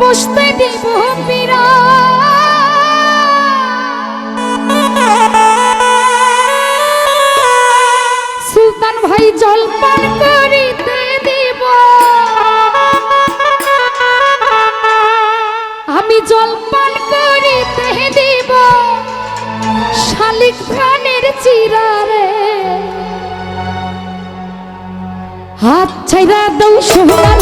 বসতে দিব সুলতান ভাই জলপান করিতে দিব। আমি জলপান করিতে দিব। শালিক প্রাণের চিরারে। হাত ছাইরা দৌ সোনার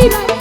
Baby.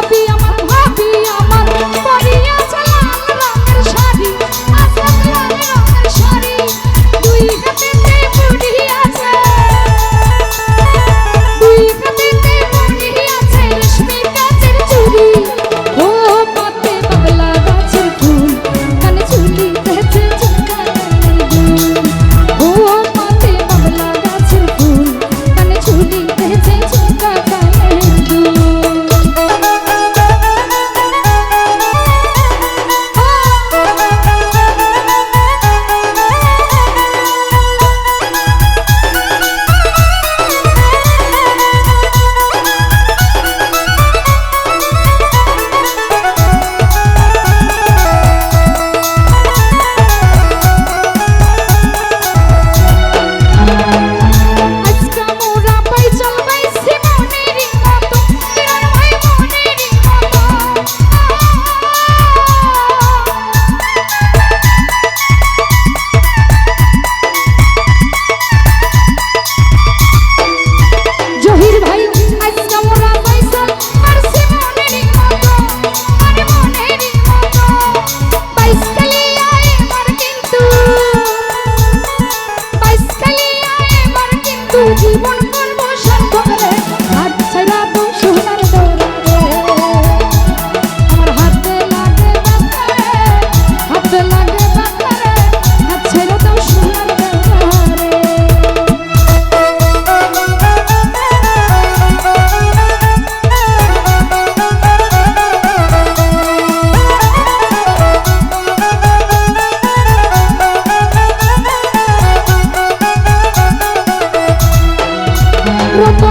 happy. I'm ropa